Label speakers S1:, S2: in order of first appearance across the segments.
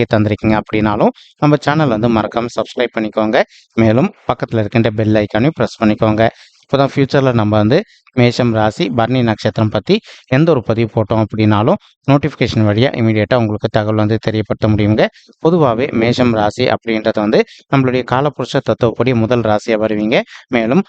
S1: வருகை தந்திருக்கீங்க அப்படின்னாலும் நம்ம சேனல் வந்து மறக்காமல் சப்ஸ்கிரைப் பண்ணிக்கோங்க. மேலும் பக்கத்தில் இருக்கின்ற பெல் ஐக்கானையும் ப்ரெஸ் பண்ணிக்கோங்க. இப்போ தான் ஃப்யூச்சரில் நம்ம வந்து மேஷம் ராசி பர்ணி நட்சத்திரம் பற்றி எந்த ஒரு பதிவு போட்டோம் அப்படின்னாலும் நோட்டிஃபிகேஷன் வழியாக இமீடியட்டாக உங்களுக்கு தகவல் வந்து தெரியப்படுத்த முடியுங்க. பொதுவாகவே மேஷம் ராசி அப்படின்றது வந்து நம்மளுடைய காலப்புருஷ தத்துவப்படி முதல் ராசியாக வருவீங்க. மேலும்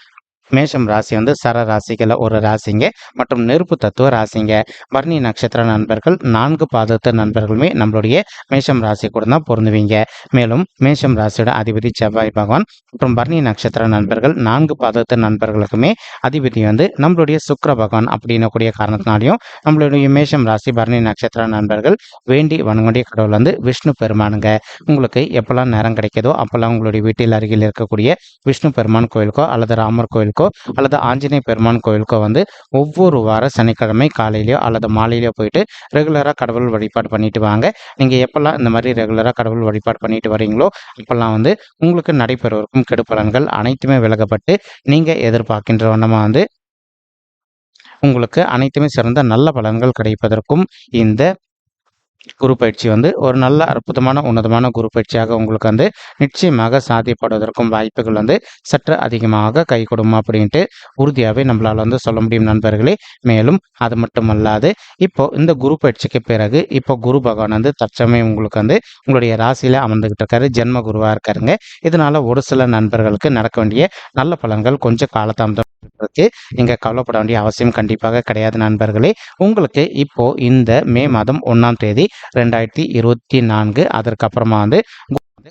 S1: மேஷம் ராசி வந்து சர ராசிகளில் ஒரு ராசிங்க. மற்றும் நெருப்பு தத்துவ ராசிங்க. பர்ணி நட்சத்திர நண்பர்கள் நான்கு பாதத்து நண்பர்களுமே நம்மளுடைய மேஷம் ராசி கூட தான் பொருந்துவீங்க. மேலும் மேஷம் ராசியோட அதிபதி செவ்வாய் பகவான் மற்றும் பரணி நட்சத்திர நண்பர்கள் நான்கு பாதத்து நண்பர்களுக்குமே அதிபதி வந்து நம்மளுடைய சுக்கர பகவான் அப்படின்னக்கூடிய காரணத்தினாலையும் நம்மளுடைய மேஷம் ராசி பரணி நட்சத்திர நண்பர்கள் வேண்டி வணங்கக்கூடிய கடவுள் வந்து விஷ்ணு பெருமானுங்க. உங்களுக்கு எப்பெல்லாம் நேரம் கிடைக்குதோ அப்பெல்லாம் உங்களுடைய வீட்டில் அருகில் இருக்கக்கூடிய விஷ்ணு பெருமான் கோயிலுக்கோ அல்லது ராமர் கோயிலுக்கோ அல்லது ஆஞ்சநேய பெருமான் கோயிலுக்கோ வந்து ஒவ்வொரு வார சனிக்கிழமை காலையிலையோ அல்லது மாலையிலையோ போயிட்டு ரெகுலராக கடவுள் வழிபாடு பண்ணிட்டு வாங்க. நீங்கள் எப்போல்லாம் இந்த மாதிரி ரெகுலராக கடவுள் வழிபாடு பண்ணிட்டு வரீங்களோ அப்போல்லாம் வந்து உங்களுக்கு நடைபெறவிருக்கும் கெடுப்பலன்கள் அனைத்துமே விலகப்பட்டு நீங்கள் எதிர்பார்க்கின்ற வண்ணமாக வந்து உங்களுக்கு அனைத்துமே சிறந்த நல்ல பலன்கள் கிடைப்பதற்கும் இந்த குரு பயிற்சி வந்து ஒரு நல்ல அற்புதமான உன்னதமான குரு பயிற்சியாக உங்களுக்கு வந்து நிச்சயமாக சாத்தியப்படுவதற்கும் வாய்ப்புகள் வந்து சற்று அதிகமாக கை கொடுமா அப்படின்ட்டு உறுதியாகவே நம்மளால் வந்து சொல்ல முடியும் நண்பர்களே. மேலும் அது மட்டும் அல்லாது இப்போ இந்த குரு பயிற்சிக்கு பிறகு இப்போ குரு பகவான் வந்து தற்சமயம் உங்களுக்கு வந்து உங்களுடைய ராசியில் அமர்ந்துகிட்டு இருக்காரு. ஜென்ம குருவா இருக்காருங்க. இதனால ஒரு சில நண்பர்களுக்கு நடக்க வேண்டிய நல்ல பலன்கள் கொஞ்சம் காலதாமதம் இருக்கு. நீங்க கவலைப்பட வேண்டிய அவசியம் கண்டிப்பாக கிடையாது நண்பர்களே. உங்களுக்கு இப்போ இந்த மே மாதம் ஒன்றாம் தேதி ரெண்டாயிரத்தி இருபத்தி நான்கு அதற்கப்புறமா வந்து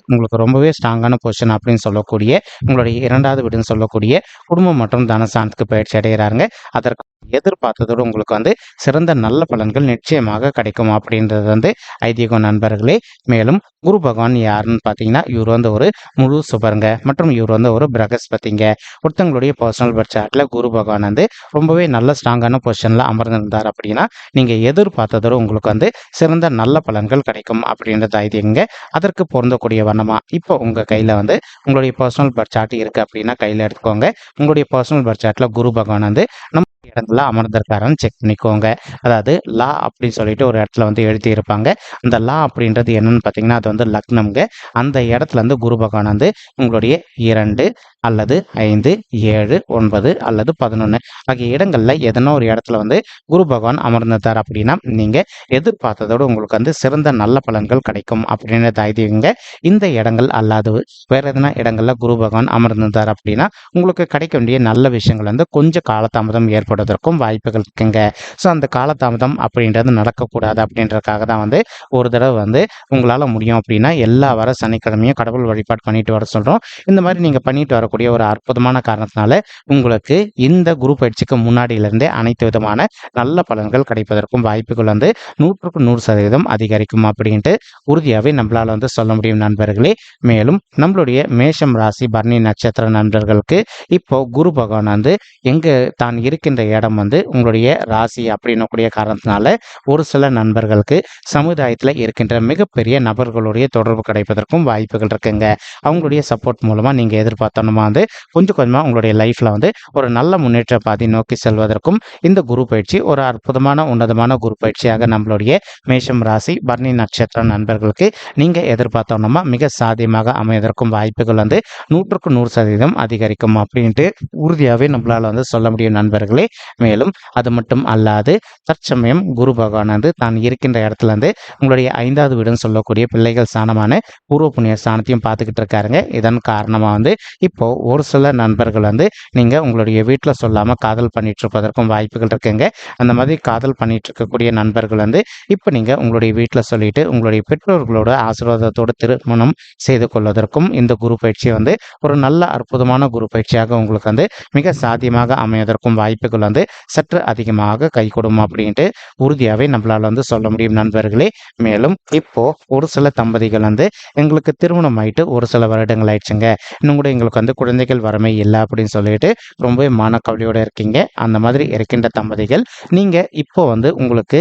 S1: உங்களுக்கு ரொம்பவே ஸ்ட்ராங்கான பொசிஷன் அப்படின்னு சொல்லக்கூடிய உங்களுடைய இரண்டாவது வீடுன்னு சொல்லக்கூடிய குடும்பம் மற்றும் தனசாந்தத்துக்கு பயிற்சி அடைகிறாருங்க. அதற்கு எதிர்பார்த்ததோடு உங்களுக்கு வந்து சிறந்த நல்ல பலன்கள் நிச்சயமாக கிடைக்கும் அப்படின்றது வந்து ஐதீகம் நண்பர்களே. மேலும் குரு பகவான் யாருன்னு பார்த்தீங்கன்னா இவர் வந்து ஒரு முழு சுபருங்க. மற்றும் இவர் வந்து ஒரு பிரகஸ்பதிங்க. ஒருத்தங்களுடைய பர்சனல் பட்சாட்டில் குரு பகவான் வந்து ரொம்பவே நல்ல ஸ்ட்ராங்கான பொசிஷனில் அமர்ந்திருந்தார் அப்படின்னா நீங்கள் எதிர்பார்த்ததோடு உங்களுக்கு வந்து சிறந்த நல்ல பலன்கள் கிடைக்கும் அப்படின்றது ஐதீகங்க. அதற்கு பொருந்தக்கூடிய வண்ணமா இப்போ உங்கள் கையில் வந்து உங்களுடைய பர்சனல் பர்த் இருக்குது அப்படின்னா கையில் எடுத்துக்கோங்க. உங்களுடைய பர்சனல் பர்த் குரு பகவான் வந்து நம்ம இடத்துல அமர்ந்திருக்காருன்னு செக் பண்ணிக்கோங்க. அதாவது லா அப்படின்னு சொல்லிட்டு ஒரு இடத்துல வந்து எழுதி இருப்பாங்க அந்த லா அப்படின்றது என்னன்னு பார்த்தீங்கன்னா அது வந்து லக்னம்ங்க. அந்த இடத்துல இருந்து குரு பகவான் வந்து உங்களுடைய இரண்டு அல்லது ஐந்து ஏழு ஒன்பது அல்லது பதினொன்று ஆகிய இடங்களில் எதனா ஒரு இடத்துல வந்து குரு பகவான் அமர்ந்திருந்தார் அப்படின்னா நீங்கள் எதிர்பார்த்ததோடு உங்களுக்கு வந்து சிறந்த நல்ல பலன்கள் கிடைக்கும் அப்படின்ற தைரியங்க. இந்த இடங்கள் அல்லாது வேறு எதனா இடங்களில் குரு பகவான் அமர்ந்திருந்தார் அப்படின்னா உங்களுக்கு கிடைக்க வேண்டிய நல்ல விஷயங்கள் வந்து கொஞ்சம் காலதாமதம் ஏற்படுவதற்கும் வாய்ப்புகள் இருக்குங்க. ஸோ அந்த காலதாமதம் அப்படின்றது நடக்கக்கூடாது அப்படின்றதுக்காக தான் வந்து ஒரு தடவை வந்து உங்களால் முடியும் அப்படின்னா எல்லா வர சனிக்கிழமையும் கடவுள் வழிபாடு பண்ணிட்டு வர சொல்கிறோம் இந்த மாதிரி நீங்கள் பண்ணிட்டு வர சொல்லக்கூடிய ஒரு அற்புதமான காரணத்தினால உங்களுக்கு இந்த குரு பயிற்சிக்கு முன்னாடியிலிருந்தே அனைத்து விதமான நல்ல பலன்கள் கிடைப்பதற்கும் வாய்ப்புகள் வந்து நூற்றுக்கு நூறு சதவீதம் அதிகரிக்கும் அப்படின்ட்டு உறுதியாகவே நம்மளால் வந்து சொல்ல முடியும் நண்பர்களே. மேலும் நம்மளுடைய மேஷம் ராசி பர்ணி நட்சத்திர நண்பர்களுக்கு இப்போ குரு பகவான் வந்து எங்கே தான் இருக்கின்ற இடம் வந்து உங்களுடைய ராசி அப்படின்னக்கூடிய காரணத்தினால ஒரு சில நண்பர்களுக்கு சமுதாயத்தில் இருக்கின்ற மிகப்பெரிய நபர்களுடைய தொடர்பு கிடைப்பதற்கும் வாய்ப்புகள் இருக்குங்க. அவங்களுடைய சப்போர்ட் மூலமாக நீங்கள் எதிர்பார்த்தோம்னா வந்து கொஞ்சம் கொஞ்சமாக உங்களுடைய லைஃப்பில் வந்து ஒரு நல்ல முன்னேற்ற பாதை நோக்கி செல்வதற்கும் இந்த குரு பயிற்சி ஒரு அற்புதமான உன்னதமான குரு பயிற்சியாக நம்மளுடைய மேஷம் ராசி பர்ணி நட்சத்திர நண்பர்களுக்கு நீங்கள் எதிர்பார்த்தோம்னா மிக சாத்தியமாக அமைவதற்கும் வாய்ப்புகள் வந்து நூற்றுக்கு நூறு சதவீதம் அதிகரிக்கும் அப்படின்ட்டு உறுதியாகவே நம்மளால் வந்து சொல்ல முடியும் நண்பர்களே. மேலும் அது மட்டும் அல்லாது தற்சமயம் குரு பகவான் வந்து தான் இருக்கின்ற இடத்துல இருந்து உங்களுடைய ஐந்தாவது வீடுன்னு சொல்லக்கூடிய பிள்ளைகள் ஸ்தானமான பூர்வ புண்ணிய ஸ்தானத்தையும் பார்த்துக்கிட்டு இருக்காருங்க. இதன் காரணமாக வந்து இப்போ ஒரு சில நண்பர்கள் வந்து நீங்கள் உங்களுடைய வீட்டில் சொல்லாமல் காதல் பண்ணிட்டு இருப்பதற்கும் வாய்ப்புகள் இருக்குங்க. அந்த மாதிரி காதல் பண்ணிட்டு இருக்கக்கூடிய நண்பர்கள் வந்து இப்போ நீங்கள் உங்களுடைய வீட்டில் சொல்லிட்டு உங்களுடைய பெற்றோர்களோட ஆசீர்வாதத்தோடு திருமணம் செய்து கொள்வதற்கும் இந்த குரு பயிற்சி வந்து ஒரு நல்ல அற்புதமான குரு பயிற்சியாக உங்களுக்கு வந்து மிக சாத்தியமாக அமைவதற்கும் வாய்ப்புகள் வந்து சற்று அதிகமாக கை கைகூடும் அப்படின்ட்டு உறுதியாகவே நம்மளால் வந்து சொல்ல முடியும் நண்பர்களே. மேலும் இப்போ ஒரு சில தம்பதிகள் வந்து எங்களுக்கு திருமணம் ஆயிட்டு ஒரு சில வருடங்கள் ஆயிடுச்சுங்க. இன்னும் கூட எங்களுக்கு வந்து குழந்தைகள் வரமே இல்லை அப்படின்னு சொல்லிட்டு ரொம்பவே மனக்கவலையோட இருக்கீங்க. அந்த மாதிரி இருக்கின்ற தம்பதிகள் நீங்கள் இப்போ வந்து உங்களுக்கு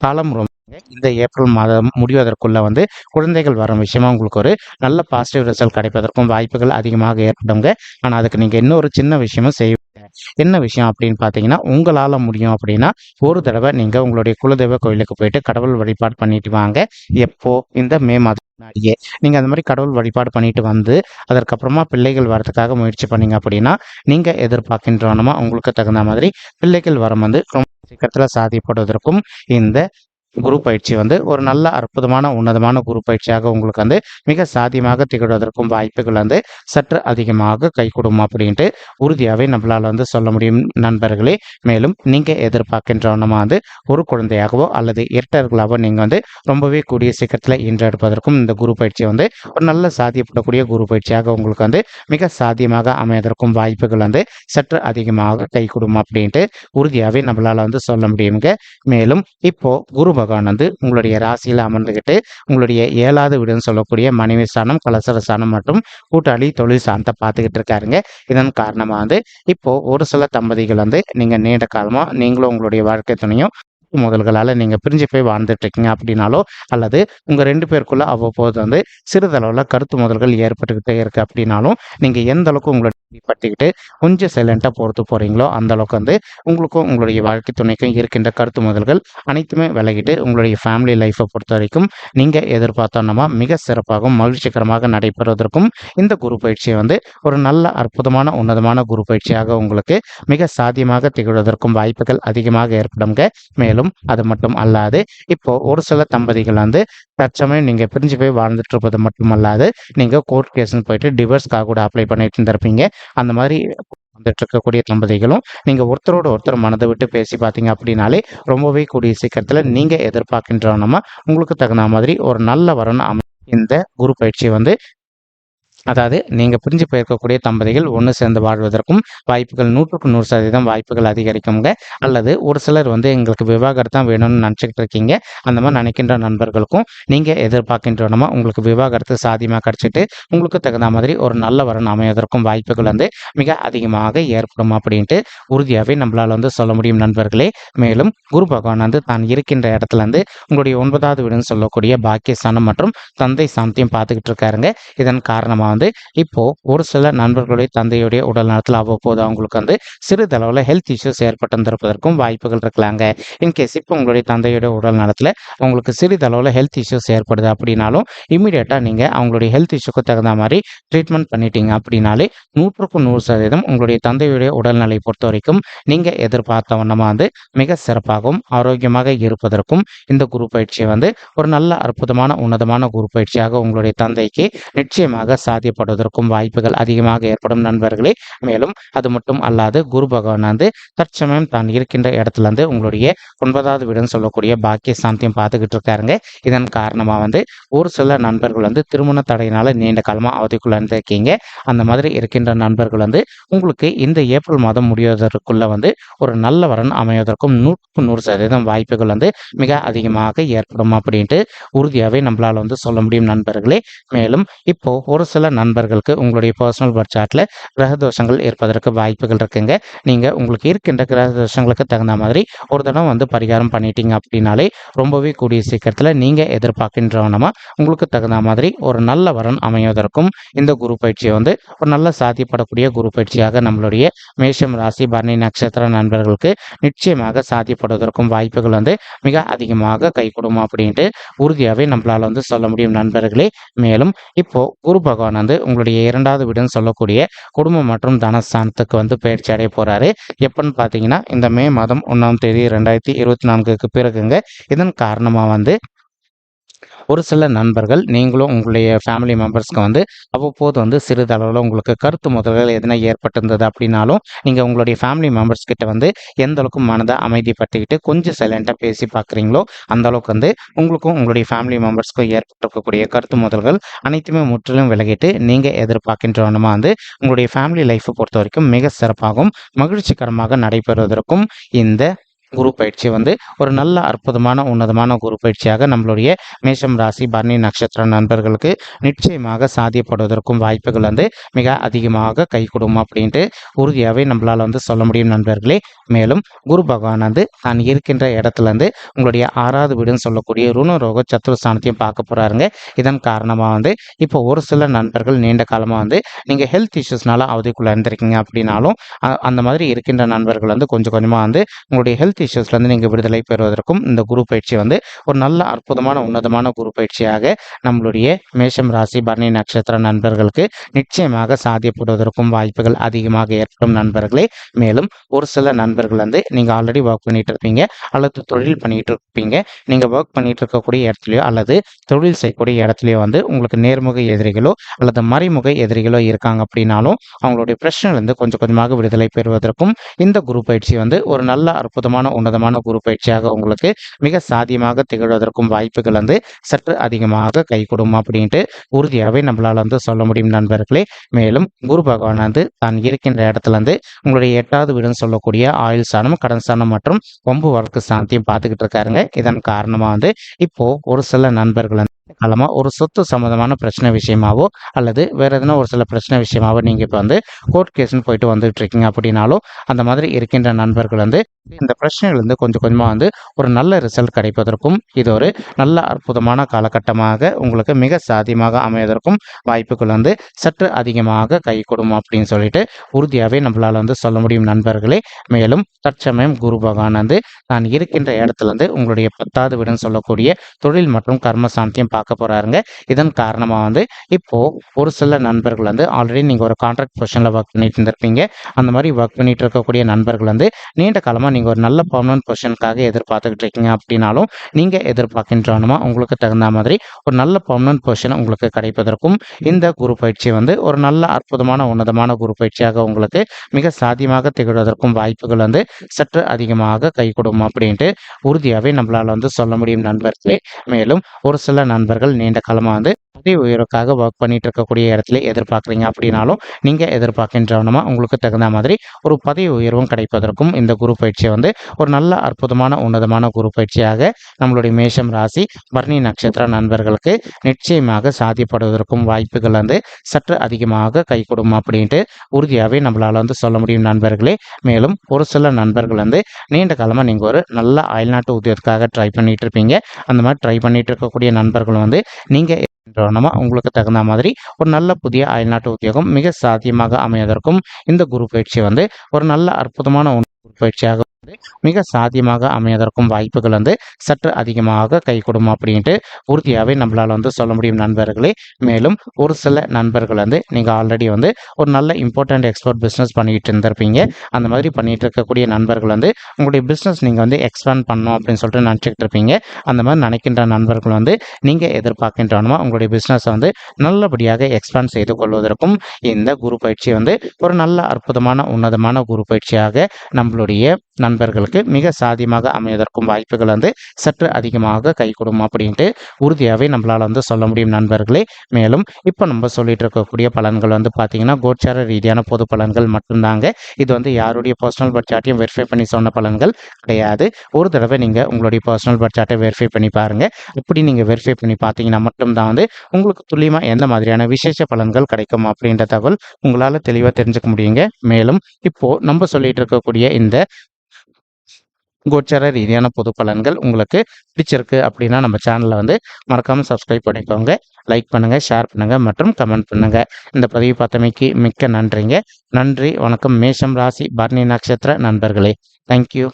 S1: காலம் ரொம்ப இந்த ஏப்ரல் மாதம் முடிவதற்குள்ள வந்து குழந்தைகள் வரும் விஷயமா உங்களுக்கு ஒரு நல்ல பாசிட்டிவ் ரிசல்ட் கிடைப்பதற்கும் வாய்ப்புகள் அதிகமாக ஏற்படுங்க. ஆனால் அதுக்கு நீங்கள் இன்னொரு சின்ன விஷயமும் செய்வீங்க என்ன விஷயம் அப்படின்னு பார்த்தீங்கன்னா உங்களால் முடியும் அப்படின்னா ஒரு தடவை நீங்கள் உங்களுடைய குலதெய்வ கோயிலுக்கு போயிட்டு கடவுள் வழிபாடு பண்ணிட்டு வாங்க. எப்போ? இந்த மே மாதம் முன்னாடியே நீங்கள் அந்த மாதிரி கடவுள் வழிபாடு பண்ணிட்டு வந்து அதற்கப்புறமா பிள்ளைகள் வரதுக்காக முயற்சி பண்ணீங்க அப்படின்னா நீங்கள் எதிர்பார்க்கின்றவனமா உங்களுக்கு தகுந்த மாதிரி பிள்ளைகள் வரம் வந்து ரொம்ப சீக்கிரத்தில் சாதிப்படுவதற்கும் இந்த குரு பயிற்சி வந்து ஒரு நல்ல அற்புதமான உன்னதமான குரு பயிற்சியாக உங்களுக்கு வந்து மிக சாத்தியமாக திகழ்வதற்கும் வாய்ப்புகள் வந்து சற்று அதிகமாக கைகூடும் அப்படின்ட்டு உறுதியாகவே நம்மளால் வந்து சொல்ல முடியும் நண்பர்களே. மேலும் நீங்கள் எதிர்பார்க்கின்றவனமாக வந்து ஒரு குழந்தையாகவோ அல்லது இரட்டர்களாகவோ நீங்கள் வந்து ரொம்பவே கூடிய சீக்கிரத்தில் இன்றெடுப்பதற்கும் இந்த குரு பயிற்சி வந்து ஒரு நல்ல சாத்தியப்படக்கூடிய குரு பயிற்சியாக உங்களுக்கு வந்து மிக சாத்தியமாக அமைவதற்கும் வாய்ப்புகள் வந்து சற்று அதிகமாக கைகூடும் அப்படின்ட்டு உறுதியாகவே நம்மளால் வந்து சொல்ல முடியுங்க. மேலும் இப்போ குரு பகவான் வந்து உங்களுடைய ராசியில் அமர்ந்துக்கிட்டு உங்களுடைய ஏழாவது வீடுன்னு சொல்லக்கூடிய மனைவி ஸ்தானம் கலசர ஸ்தானம் மற்றும் கூட்டாளி தொழில் சார்ந்த பார்த்துக்கிட்டு இருக்காருங்க. இதன் காரணமாக வந்து இப்போ ஒரு சில தம்பதிகள் வந்து நீங்கள் நீண்ட காலமாக நீங்களும் உங்களுடைய வாழ்க்கை துணையும் முதல்களால் நீங்கள் பிரிஞ்சு போய் வாழ்ந்துட்டு இருக்கீங்க அப்படின்னாலோ அல்லது உங்கள் ரெண்டு பேருக்குள்ள அவ்வப்போது வந்து சிறிதளவில் கருத்து முதல்கள் ஏற்பட்டுக்கிட்டே இருக்கு அப்படின்னாலும் நீங்கள் எந்த அளவுக்கு உங்களுடைய பட்டிக்கிட்டு கொஞ்சம் சைலண்ட்டாக பொறுத்து போகிறீங்களோ அந்த அளவுக்கு வந்து உங்களுக்கும் உங்களுடைய வாழ்க்கை துணைக்கும் இருக்கின்ற கருத்து முதல்கள் அனைத்துமே விலகிட்டு உங்களுடைய ஃபேமிலி லைஃப்பை பொறுத்த வரைக்கும் நீங்கள் எதிர்பார்த்தோன்னா மிக சிறப்பாகவும் மகிழ்ச்சிகரமாக நடைபெறுவதற்கும் இந்த குரு பயிற்சியை வந்து ஒரு நல்ல அற்புதமான உன்னதமான குரு பயிற்சியாக உங்களுக்கு மிக சாத்தியமாக திகழ்வதற்கும் வாய்ப்புகள் அதிகமாக ஏற்படுங்க மேலும் அது மட்டும் அல்லாது இப்போ ஒரு சில தம்பதிகள் வந்து தற்சமயம் நீங்கள் பிரிஞ்சு போய் வாழ்ந்துட்டு இருப்பது மட்டுமல்லாது நீங்கள் கோர்ட் கேஸுன்னு போயிட்டு டிவோர்ஸ்க்காக கூட அப்ளை பண்ணிட்டு இருந்திருப்பீங்க. அந்த மாதிரி வந்துட்டு இருக்கக்கூடிய தம்பதிகளும் நீங்கள் ஒருத்தரோட ஒருத்தர் மனதை விட்டு பேசி பார்த்தீங்க அப்படின்னாலே ரொம்பவே கூடிய சீக்கிரத்தில் நீங்கள் எதிர்பார்க்கின்றவனமா உங்களுக்கு தகுந்த மாதிரி ஒரு நல்ல வரணும் அமை இந்த குரு பயிற்சி வந்து அதாவது நீங்கள் பிரிஞ்சு போயிருக்கக்கூடிய தம்பதிகள் ஒன்று சேர்ந்து வாழ்வதற்கும் வாய்ப்புகள் நூற்றுக்கு நூறு சதவீதம் வாய்ப்புகள் அதிகரிக்குங்க. அல்லது ஒரு சிலர் வந்து எங்களுக்கு விவாகரத்தான் வேணும்னு நினச்சிக்கிட்டு இருக்கீங்க. அந்த மாதிரி நினைக்கின்ற நண்பர்களுக்கும் நீங்கள் எதிர்பார்க்கின்றனமா உங்களுக்கு விவாகரத்து சாதியமாக கிடச்சிட்டு உங்களுக்கு தகுந்த மாதிரி ஒரு நல்ல வரன் அமைவதற்கும் வாய்ப்புகள் வந்து மிக அதிகமாக ஏற்படும் அப்படின்ட்டு உறுதியாகவே நம்மளால் வந்து சொல்ல முடியும் நண்பர்களே. மேலும் குரு பகவான் வந்து தான் இருக்கின்ற இடத்துல இருந்து உங்களுடைய ஒன்பதாவது வீடுன்னு சொல்லக்கூடிய பாக்கியஸ்தானம் மற்றும் தந்தை சாந்தியம் பார்த்துக்கிட்டு இருக்காருங்க. இதன் காரணமாக வந்து இப்போ ஒரு சில நண்பர்களுடைய தந்தையுடைய உடல் நலத்தில் அவ்வப்போது அவங்களுக்கு வந்து சிறிதளவில் ஹெல்த் இஷ்யூஸ் ஏற்பட்டிருப்பதற்கும் வாய்ப்புகள் இருக்கலாங்க. இன்கேஸ் இப்போ உங்களுடைய தந்தையுடைய உடல் நலத்தில் உங்களுக்கு சிறிதளவில் ஹெல்த் இஷ்யூஸ் ஏற்படுது அப்படின்னாலும் இமீடியட்டாக நீங்கள் அவங்களுடைய ஹெல்த் இஷ்யூக்கு தகுந்த மாதிரி ட்ரீட்மெண்ட் பண்ணிட்டீங்க அப்படின்னாலே நூற்றுக்கு நூறு சதவீதம் உங்களுடைய தந்தையுடைய உடல்நிலை பொறுத்த வரைக்கும் நீங்கள் எதிர்பார்த்த வண்ணமாக வந்து மிக சிறப்பாகவும் ஆரோக்கியமாக இருப்பதற்கும் இந்த குரு பயிற்சியை வந்து ஒரு நல்ல அற்புதமான உன்னதமான குரு பயிற்சியாக உங்களுடைய தந்தைக்கு நிச்சயமாக சாதி சாத்தியப்படுவதற்கும் வாய்ப்புகள் அதிகமாக ஏற்படும் நண்பர்களே. மேலும் அது மட்டும் அல்லாது குரு பகவான் வந்து தற்சமயம் தான் இருக்கின்ற இடத்துல இருந்து உங்களுடைய ஒன்பதாவது வீடுன்னு சொல்லக்கூடிய பாக்கிய சாந்தியம் பார்த்துக்கிட்டு இருக்காருங்க இதன் காரணமாக வந்து ஒரு சில நண்பர்கள் வந்து திருமண தடையினால நீண்ட காலமாக அவதிக்குள்ள இருந்திருக்கீங்க. அந்த மாதிரி இருக்கின்ற நண்பர்கள் வந்து உங்களுக்கு இந்த ஏப்ரல் மாதம் முடிவதற்குள்ள வந்து ஒரு நல்ல வரன் அமைவதற்கும் நூற்றுக்கு நூறு சதவீதம் வாய்ப்புகள் வந்து மிக அதிகமாக ஏற்படும் அப்படின்ட்டு உறுதியாகவே நம்மளால் வந்து சொல்ல முடியும் நண்பர்களே. மேலும் இப்போ ஒரு சில நண்பர்களுக்கு உங்களுடைய பர்சனல் பர்த் கிரக தோஷங்கள் இருப்பதற்கு வாய்ப்புகள் இருக்குங்க. நீங்கள் உங்களுக்கு இருக்கின்ற கிரக தோஷங்களுக்கு தகுந்த மாதிரி ஒரு தடவை வந்து பரிகாரம் பண்ணிட்டீங்க அப்படின்னாலே ரொம்பவே கூடிய சீக்கிரத்தில் நீங்கள் எதிர்பார்க்கின்றவனமா உங்களுக்கு தகுந்த மாதிரி ஒரு நல்ல வரன் அமைவதற்கும் இந்த குரு பயிற்சியை வந்து ஒரு நல்ல சாத்தியப்படக்கூடிய குரு பயிற்சியாக நம்மளுடைய மேஷம் ராசி பரணி நட்சத்திர நண்பர்களுக்கு நிச்சயமாக சாத்தியப்படுவதற்கும் வாய்ப்புகள் வந்து மிக அதிகமாக கைகூடும் அப்படின்ட்டு உறுதியாகவே நம்மளால் வந்து சொல்ல முடியும் நண்பர்களே. மேலும் இப்போ குரு பகவான் வந்து உங்களுடைய இரண்டாவது வீடுன்னு சொல்லக்கூடிய குடும்பம் மற்றும் தனஸ்தானத்துக்கு வந்து பயிற்சி அடைய போறாரு. எப்பன்னு பார்த்தீங்கன்னா இந்த மே மாதம் ஒன்றாம் தேதி ரெண்டாயிரத்தி இருபத்தி நான்குக்கு பிறகுங்க. இதன் காரணமாக வந்து ஒரு சில நண்பர்கள் நீங்களும் உங்களுடைய ஃபேமிலி மெம்பர்ஸ்க்கு வந்து அவ்வப்போது வந்து சிறிதளவில் உங்களுக்கு கருத்து முதல்கள் எதனா ஏற்பட்டிருந்தது அப்படின்னாலும் நீங்கள் உங்களுடைய ஃபேமிலி மெம்பர்ஸ் கிட்ட வந்து எந்த அளவுக்கு மனதை அமைதிப்படுத்திக்கிட்டு கொஞ்சம் சைலண்ட்டாக பேசி பார்க்குறீங்களோ அந்த அளவுக்கு வந்து உங்களுக்கும் உங்களுடைய ஃபேமிலி மெம்பர்ஸ்க்கும் ஏற்பட்டிருக்கக்கூடிய கருத்து முதல்கள் அனைத்துமே முற்றிலும் விலகிட்டு நீங்கள் எதிர்பார்க்கின்றவனமாக வந்து உங்களுடைய ஃபேமிலி லைஃப்பை பொறுத்த வரைக்கும் மிக சிறப்பாகவும் மகிழ்ச்சிகரமாக நடைபெறுவதற்கும் இந்த குரு பயிற்சி வந்து ஒரு நல்ல அற்புதமான உன்னதமான குரு பயிற்சியாக நம்மளுடைய மேஷம் ராசி பரணி நட்சத்திர நண்பர்களுக்கு நிச்சயமாக சாதியப்படுவதற்கும் வாய்ப்புகள் வந்து மிக அதிகமாக கை கொடுக்கும் அப்படின்ட்டு உறுதியாகவே நம்மளால் வந்து சொல்ல முடியும் நண்பர்களே. மேலும் குரு பகவான் வந்து தான் இருக்கின்ற இடத்துலேருந்து உங்களுடைய ஆறாவது வீடுன்னு சொல்லக்கூடிய ருணரோக சத்துருஸ்தானத்தையும் பார்க்க போகிறாருங்க இதன் காரணமாக வந்து இப்போ ஒரு சில நண்பர்கள் நீண்ட காலமாக வந்து நீங்கள் ஹெல்த் இஷ்யூஸ்னால அவதிக்குள்ளே இருந்திருக்கீங்க அப்படின்னாலும் அந்த மாதிரி இருக்கின்ற நண்பர்கள் வந்து கொஞ்சம் கொஞ்சமாக வந்து உங்களுடைய ஹெல்த் இஷ்யூஸ்லேருந்து நீங்கள் விடுதலை பெறுவதற்கும் இந்த குரு பயிற்சி வந்து ஒரு நல்ல அற்புதமான உன்னதமான குரு பயிற்சியாக நம்மளுடைய மேஷம் ராசி பரணி நட்சத்திர நண்பர்களுக்கு நிச்சயமாக சாத்தியப்படுவதற்கும் வாய்ப்புகள் அதிகமாக ஏற்படும் நண்பர்களே. மேலும் ஒரு சில நண்பர்கள் வந்து நீங்கள் ஆல்ரெடி ஒர்க் பண்ணிட்டு இருப்பீங்க அல்லது தொழில் பண்ணிட்டு இருப்பீங்க நீங்கள் ஒர்க் பண்ணிட்டு இருக்கக்கூடிய இடத்துலையோ அல்லது தொழில் செய்யக்கூடிய இடத்துலையோ வந்து உங்களுக்கு நேர்முக எதிரிகளோ அல்லது மறைமுக எதிரிகளோ இருக்காங்க அப்படின்னாலும் அவங்களுடைய பிரச்சனைலேருந்து கொஞ்சம் கொஞ்சமாக விடுதலை பெறுவதற்கும் இந்த குரு பயிற்சி வந்து ஒரு நல்ல அற்புதமான உன்னதமான குரு பயிற்சியாக உங்களுக்கு மிக சாத்தியமாக திகழ்வதற்கும் வாய்ப்புகள் வந்து சற்று அதிகமாக கை கொடுக்கும் அப்படின்ட்டு உறுதியாகவே நம்மளால் வந்து சொல்ல முடியும் நண்பர்களே. மேலும் குரு பகவான் வந்து தான் இருக்கின்ற இடத்துல இருந்து உங்களுடைய எட்டாவது வீடுன்னு சொல்லக்கூடிய ஆயுள் ஸ்தானம் கடன் ஸ்தானம் மற்றும் கொம்பு வழக்கு ஸ்தானத்தையும் பார்த்துக்கிட்டு இருக்காருங்க. இதன் காரணமாக வந்து இப்போ ஒரு சில நண்பர்கள் காலமாக ஒரு சொத்து சம்மந்தமான பிரச்சனை விஷயமாவோ அல்லது வேறு எதனா ஒரு சில பிரச்சனை விஷயமாவோ நீங்கள் இப்போ வந்து கோர்ட் கேஸ்னு போயிட்டு வந்துட்டு இருக்கீங்க அப்படின்னாலும் அந்த மாதிரி இருக்கின்ற நண்பர்கள் வந்து இந்த பிரச்சனைகள் வந்து கொஞ்சம் கொஞ்சமாக வந்து ஒரு நல்ல ரிசல்ட் கிடைப்பதற்கும் இது ஒரு நல்ல அற்புதமான காலகட்டமாக உங்களுக்கு மிக சாத்தியமாக அமைவதற்கும் வாய்ப்புகள் வந்து சற்று அதிகமாக கை கொடுக்கும் அப்படின்னு சொல்லிட்டு உறுதியாகவே நம்மளால் வந்து சொல்ல முடியும் நண்பர்களே. மேலும் தற்சமயம் குரு பகவான் வந்து நான் இருக்கின்ற இடத்துல வந்து உங்களுடைய பத்தாவது வீடுன்னு சொல்லக்கூடிய தொழில் மற்றும் கர்ம சாந்தியம் பார்க்க போறாருங்க. இதன் காரணமாக வந்து இப்போ ஒரு சில நண்பர்கள் வந்து ஆல்ரெடி நீங்கள் ஒரு கான்ட்ராக்ட் பொசிஷனில் ஒர்க் பண்ணிட்டு இருந்திருப்பீங்க. அந்த மாதிரி ஒர்க் பண்ணிட்டு இருக்கக்கூடிய நண்பர்கள் வந்து நீண்ட காலமாக நீங்கள் ஒரு நல்ல பர்மனன்ட் பொசிஷனுக்காக எதிர்பார்த்துக்கிட்டு இருக்கீங்க அப்படின்னாலும் நீங்கள் எதிர்பார்க்கின்றனுமா உங்களுக்கு தகுந்த மாதிரி ஒரு நல்ல பர்மனன்ட் பொசிஷன் உங்களுக்கு கிடைப்பதற்கும் இந்த குரு பயிற்சி வந்து ஒரு நல்ல அற்புதமான உன்னதமான குரு பயிற்சியாக உங்களுக்கு மிக சாத்தியமாக திகழ்வதற்கும் வாய்ப்புகள் வந்து சற்று அதிகமாக கை கொடுக்கும் அப்படின்ட்டு உறுதியாகவே நம்மளால் வந்து சொல்ல முடியும் நண்பர்களே. மேலும் ஒரு சில நண்பர்கள் நீண்ட காலமாக வந்து பதவி உயர்வுக்காக ஒர்க் பண்ணிட்டு இருக்கக்கூடிய இடத்துல எதிர்பார்க்குறீங்க அப்படின்னாலும் நீங்கள் எதிர்பார்க்கின்றவனமா உங்களுக்கு தகுந்த மாதிரி ஒரு பதவி உயர்வும் கிடைப்பதற்கும் இந்த குரு பயிற்சி வந்து ஒரு நல்ல அற்புதமான உன்னதமான குரு பயிற்சியாக நம்மளுடைய மேஷம் ராசி பர்ணி நட்சத்திர நண்பர்களுக்கு நிச்சயமாக சாத்தியப்படுவதற்கும் வாய்ப்புகள் வந்து சற்று அதிகமாக கை கொடுக்கும் அப்படின்ட்டு உறுதியாகவே நம்மளால் வந்து சொல்ல முடியும் நண்பர்களே. மேலும் ஒரு சில நண்பர்கள் வந்து நீண்ட காலமாக நீங்கள் ஒரு நல்ல அயல்நாட்டு உத்தியோகத்துக்காக ட்ரை பண்ணிட்டு இருப்பீங்க அந்த மாதிரி ட்ரை பண்ணிட்டு இருக்கக்கூடிய நண்பர்கள் வந்து நீங்கள் நம்ம உங்களுக்கு தகுந்த மாதிரி ஒரு நல்ல புதிய அயல்நாட்டு உத்தியோகம் மிக சாத்தியமாக அமைவதற்கும் இந்த குரு பயிற்சி வந்து ஒரு நல்ல அற்புதமான பயிற்சியாக மிக சாத்தியமாக அமையதற்கும் வாய்ப்புகள் வந்து சற்று அதிகமாக கை கொடுக்கும் அப்படின்ட்டு உறுதியாகவே நம்மளால் வந்து சொல்ல முடியும் நண்பர்களே. மேலும் ஒரு சில நண்பர்கள் வந்து நீங்கள் ஆல்ரெடி வந்து ஒரு நல்ல இம்பார்ட்டன்ட் எக்ஸ்போர்ட் பிஸ்னஸ் பண்ணிட்டு இருந்திருப்பீங்க. அந்த மாதிரி பண்ணிட்டு இருக்கக்கூடிய நண்பர்கள் வந்து உங்களுடைய பிஸ்னஸ் நீங்கள் வந்து எக்ஸ்பேண்ட் பண்ணணும் அப்படின்னு சொல்லிட்டு நினச்சிக்கிட்டு இருப்பீங்க. அந்த மாதிரி நினைக்கின்ற நண்பர்கள் வந்து நீங்கள் எதிர்பார்க்கின்றனமா உங்களுடைய பிஸ்னஸை வந்து நல்லபடியாக எக்ஸ்பேண்ட் செய்து கொள்வதற்கும் இந்த குரு பயிற்சி வந்து ஒரு நல்ல அற்புதமான உன்னதமான குரு பயிற்சியாக நம்மளுடைய நண்பர்களுக்கு மிக சாதியமாக அமைவதற்கும் வாய்ப்புகள் வந்து சற்று அதிகமாக கைகூடும் அப்படின்ட்டு உறுதியாகவே நம்மளால் வந்து சொல்ல முடியும் நண்பர்களே. மேலும் இப்போ நம்ம சொல்லிட்டு இருக்கக்கூடிய பலன்கள் வந்து பார்த்தீங்கன்னா கோச்சார ரீதியான பொது பலன்கள் மட்டும்தாங்க. இது வந்து யாருடைய பர்சனல் பட்ஜெட்டையும் வெரிஃபை பண்ணி சொன்ன பலன்கள் கிடையாது. ஒரு தடவை நீங்கள் உங்களுடைய பர்சனல் பட்ஜெட்டை வெரிஃபை பண்ணி பாருங்கள் இப்படி நீங்கள் வெரிஃபை பண்ணி பார்த்தீங்கன்னா மட்டும்தான் வந்து உங்களுக்கு துல்லியமாக எந்த மாதிரியான விசேஷ பலன்கள் கிடைக்கும் அப்படின்ற தகவல் உங்களால் தெளிவாக தெரிஞ்சுக்க முடியுங்க. மேலும் இப்போது நம்ம சொல்லிட்டு இருக்கக்கூடிய இந்த கோச்சார ரீதியான பொது பலன்கள் உங்களுக்கு பிடிச்சிருக்கு அப்படின்னா நம்ம சேனலை வந்து மறக்காமல் சப்ஸ்கிரைப் பண்ணிக்கோங்க. லைக் பண்ணுங்கள் ஷேர் பண்ணுங்கள் மற்றும் கமெண்ட் பண்ணுங்கள் இந்த பதிவு பார்த்தமைக்கு மிக்க நன்றிங்க. நன்றி வணக்கம். மேஷம் ராசி பர்ணி நட்சத்திர நண்பர்களே. தேங்க்யூ